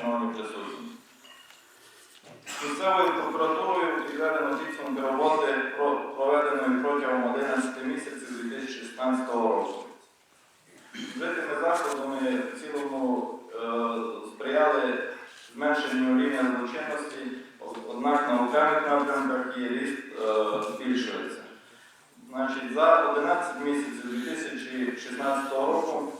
шановні присутні. Місцевою прокуратурою підведено підсумки роботи про- проведеної протягом 11 місяців 2016 року. Вжитими заходами в цілому е, сприяли зменшенню рівня злочинності, однак на окремих напрямках її ріст е, збільшується. Значить, за 11 місяців 2016 року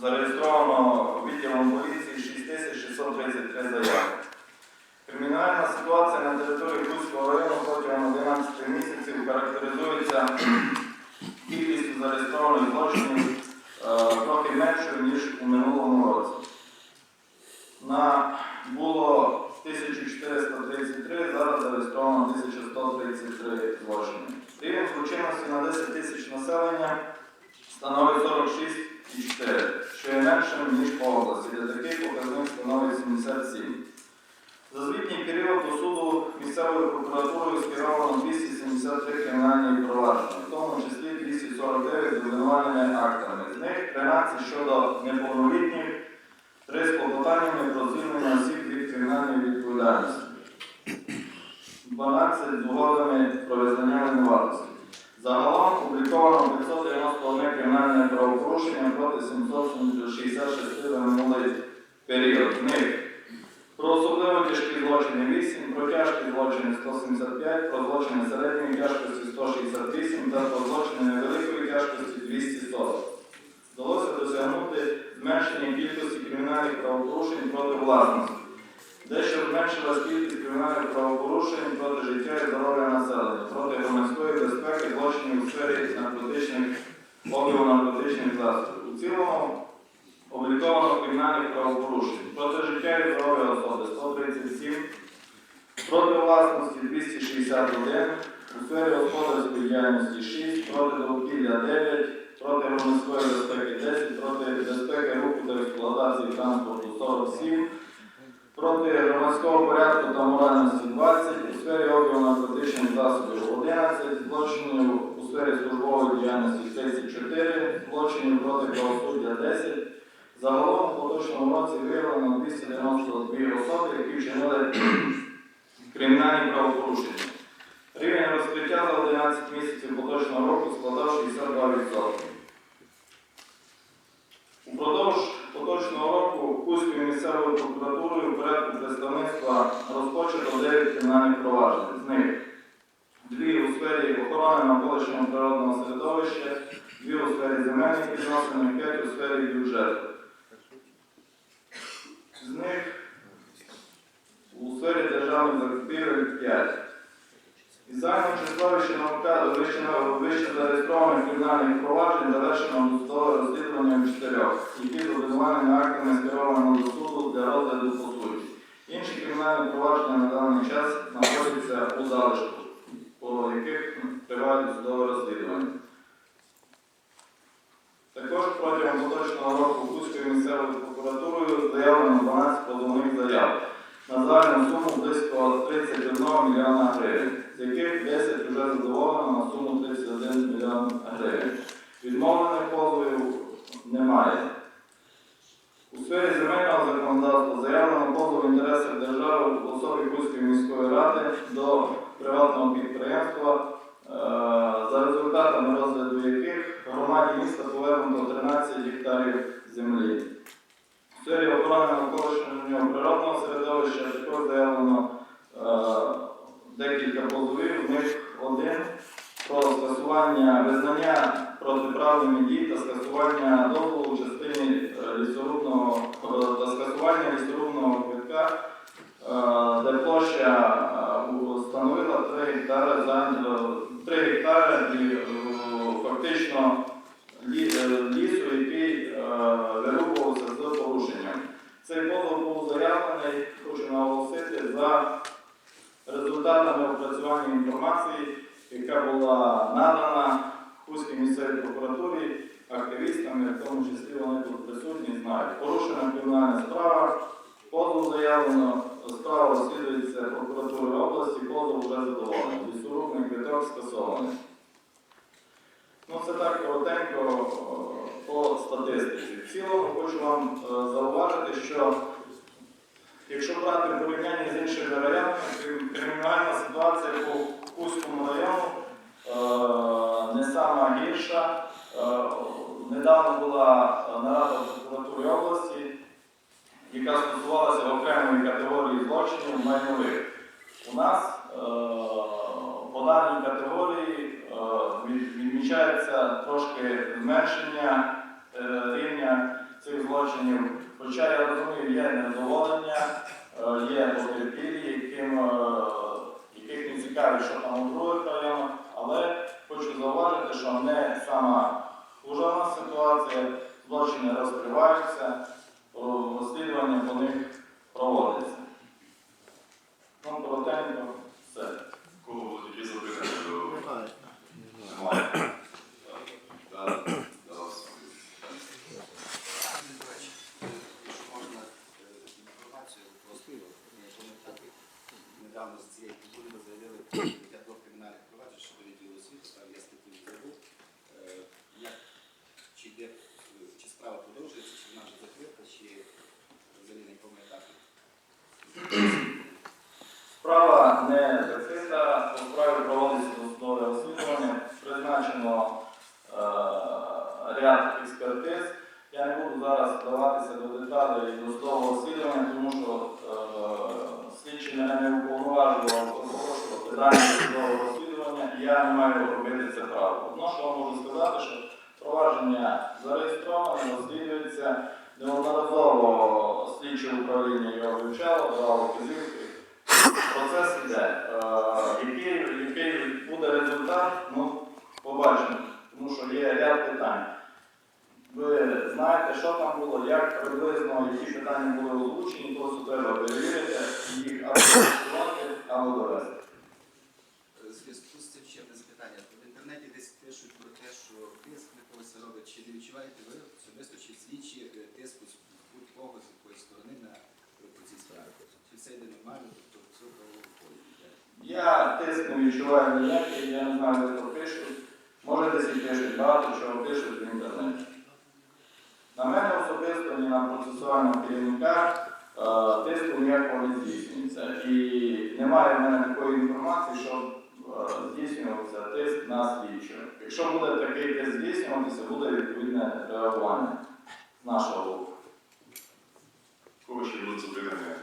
зареєстровано відділом поліції 6633 заяви. Кримінальна ситуація на території Хуського району протягом 11 місяців характеризується кількістю зареєстрованих злочинів е, трохи меншою, ніж у минулому році. На було 1433, зараз зареєстровано 1133 злочини. Рівень злочинності на 10 тисяч населення становить 46,4, що є меншим, ніж по області, де такий показник становить 77. За звітній період до суду місцевою прокуратурою скеровано 273 кримінальні провадження, в тому числі 249 з обвинувальними актами. З них 13 щодо неповнолітніх, 3 з клопотаннями про звільнення осіб від кримінальної відповідальності, 12 з угодами про визнання винуватості. Загалом опубліковано 591 кримінальне правопорушення проти 766 за минулий період. З них про особливо тяжкі злочини 8, про тяжкі злочини 175, про злочини середньої тяжкості 168 та про злочини невеликої тяжкості 240. Вдалося досягнути зменшення кількості кримінальних правопорушень проти власності. Дещо зменшилась кількість кримінальних правопорушень проти життя і здоров'я населення, проти громадської безпеки, злочинів у сфері наркотичних обігу наркотичних засобів. У цілому обліковано кримінальних правопорушень. Проти життя і здоров'я особи 137, проти власності 261, у сфері господарської діяльності 6, проти довкілля 9, проти громадської безпеки 10, проти безпеки руху та експлуатації транспорту 47, проти громадського порядку та моральності 20, у сфері обігу наркотичних засобів 11, злочинів у сфері службової діяльності 34, злочинів проти правосуддя 10, Загалом у поточному році виявлено 292 особи, які вчинили кримінальні правопорушення. Рівень розкриття за 11 місяців поточного року складав 62%. Упродовж поточного року Кузькою місцевою прокуратурою в порядку представництва розпочато 9 кримінальних проваджень. З них дві у сфері охорони навколишнього природного середовища, дві у сфері земельних відносин п'ять у сфері бюджету. З них у сфері державних закупівель 5. Із загального числа вище- вище- вище зареєстрованих кримінальних проваджень завершено досудове розслідування чотирьох, які з обвинувальними актами скеровано до суду для розгляду по суті. Інші кримінальні провадження на даний час знаходяться у залишку, по яких тривають досудове розслідування. Також протягом поточного року Кузькою місцевою прокуратурою заявлено 12 позовних заяв на загальну суму близько 31 мільйона гривень, з яких 10 вже задоволено на суму 31 мільйон гривень. Відмовлених позовів немає. У сфері земельного законодавства заявлено позов в інтересах держави в особі Кузької міської ради до приватного підприємства Е, за результатами розгляду яких громаді міста повернуто 13 гектарів землі. В сфері охорони навколишнього природного середовища заявлено е, декілька позовів, з них один про скасування визнання протиправними дій та скасування дозволу частини е, лісорубного е, та скасування лісорубного квитка, е, де площа е, у- становила 3 гектари за 3 гектари і е, фактично лі- е, лісу, який е, вирубувався з порушенням. Цей позов був заявлений, хочу наголосити, за результатами опрацювання інформації, яка була Хуській місцевій прокуратурі активістами, в тому числі вони тут присутні, знають. Порушена кримінальна справа, позов заявлено, справа розслідується прокуратурою області, позов вже задоволений. Лісорубний квиток скасований. Ну, це так коротенько по статистиці. В цілому хочу вам е, зауважити, що була е, нарада в прокуратурі області, яка стосувалася окремої категорії злочинів майнових. У нас е, по даній категорії е, відмічається трошки зменшення рівня цих злочинів. Хоча я розумію, є незадоволення, е, є потерпілі, яким, е, яких не цікавить, що там у других районах, але хочу зауважити, що не сама хужа у нас ситуація, злочини розкриваються, розслідування по них проводиться. Ну, коротенько, все. Кого будуть які запитання Немає. е. Недавно з цієї заявили про відкриття двох кримінальних проваджень щодо відділу освіти, там я статтю не забув. Е, Як, чи йде, е, чи справа продовжується, чи вона вже закрита, чи взагалі на якому етапі? Справа не закрита, по справі проводиться досудове розслідування, призначено е, ряд експертиз. Я не буду зараз вдаватися до деталей досудового розслідування, тому що е, слідчий мене не уповноважував оголошувати дані досудового розслідування, і я не маю робити це право. Одно, що вам можу сказати, що провадження зареєстроване, розслідується, неодноразово слідче управління його вивчало, давало вказівки. Процес іде. Е, який, який буде результат, ну, побачимо. Тому що є ряд питань. Ви знаєте, що там було, як приблизно, які питання були озвучені, просто треба перевірити, їх або зафіксувати, або довести. Зв'язку з цим ще одне запитання. В інтернеті десь пишуть про те, що тиск на когось робить. Чи не відчуваєте ви особисто, чи слідчі е, тиску з будь-кого з якоїсь сторони на цій справі? Чи все йде нормально, тобто все правового полі? Я тиск не відчуваю ніякий, я не знаю, де то пишуть. Може десь і пишуть, багато чого пишуть в інтернеті. На мене особисто, ні на процесуального керівника е, тиску ніякого не здійснюється. І немає в мене такої інформації, що е, здійснювався тиск на слідчого. Якщо буде такий тиск здійснюватися, буде відповідне реагування з нашого боку. Кого ще будуть запитання?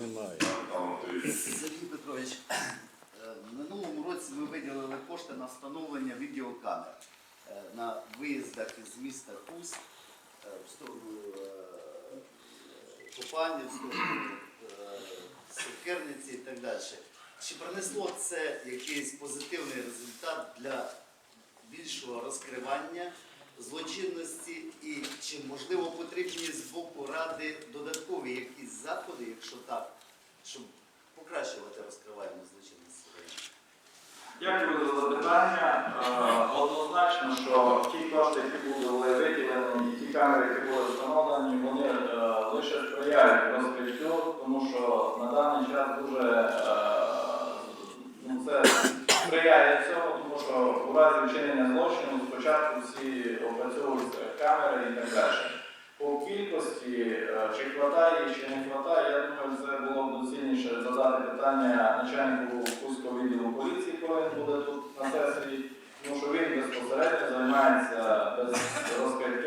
Немає. Сергій Петрович, е, в минулому році ми виділили кошти на встановлення відеокамер на виїздах із міста Куст в сторону е, Копання, в сторону е, і так далі. Чи принесло це якийсь позитивний результат для більшого розкривання злочинності і чи можливо потрібні з боку ради додаткові якісь заходи, якщо так, щоб покращувати розкривання злочинності? Дякую за запитання. Е, Однозначно, що ті кошти, які були виділені, камери, які були встановлені, вони е, лише сприяють розкриттю, тому що на даний час дуже е, ну, це сприяє цьому, тому що у разі вчинення злочину спочатку всі опрацьовуються камери і так далі. По кількості, е, чи хватає, чи не хватає, я думаю, це було б доцільніше задати питання начальнику Кузького відділу поліції, коли він буде тут на сесії, тому що він безпосередньо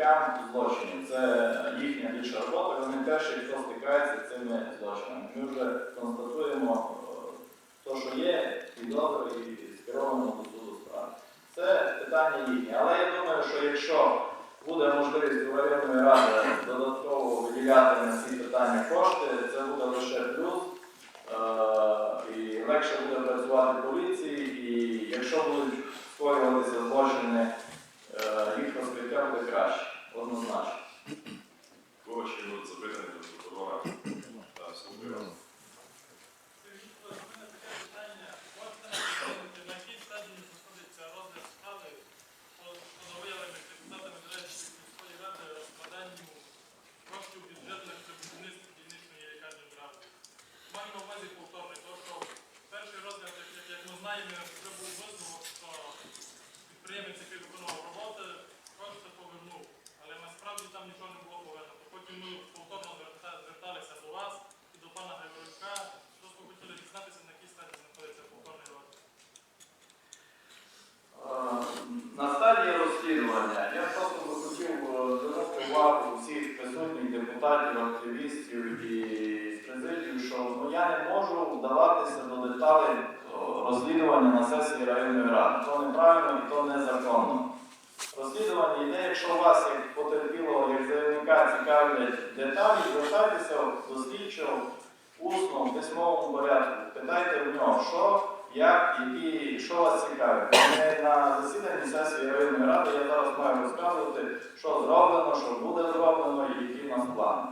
розкриттям злочинів. Це їхня більша робота, вони перші, хто стикається з цими злочинами. Ми вже констатуємо те, що є, і добре, і скеровано до суду справи. Це питання їхнє. Але я думаю, що якщо буде можливість районної ради додатково виділяти на ці питання кошти, це буде лише плюс. Е, І легше буде працювати поліції, і якщо будуть скоюватися злочини, е, їх розкриття буде краще, однозначно. Кого ще будуть запитання до прокурора? Так, слухаю. На якій стадії знаходиться розгляд справи по по виявлених депутатами Дresденської міської ради розкладанню коштів бюджетних для будівництва дільничної лікарні ради. Маю на увазі повторний, тому що перший розгляд, як, як, як ми знаємо, вже був висновок, що підприємець, який виконував роботи, кошти повернув. Але насправді там нічого не було повернуто. Потім ми повторно зверта- зверталися до вас і до пана Григорюка. Просто хотіли дізнатися, на якій стадії знаходиться повторний розгляд. Е, На стадії розслідування я просто би хотів активістів і з президії, що ну, я не можу вдаватися до розслідування на сесії районної ради. То неправильно і то незаконно. Розслідування йде, якщо вас як потерпілого, як заявника цікавлять деталі, звертайтеся до слідчого усно, в письмовому порядку. Питайте в нього, що, як, які, що вас цікавить. Не на засіданні сесії районної ради я зараз маю розказувати, що зроблено, що буде зроблено і які в нас плани.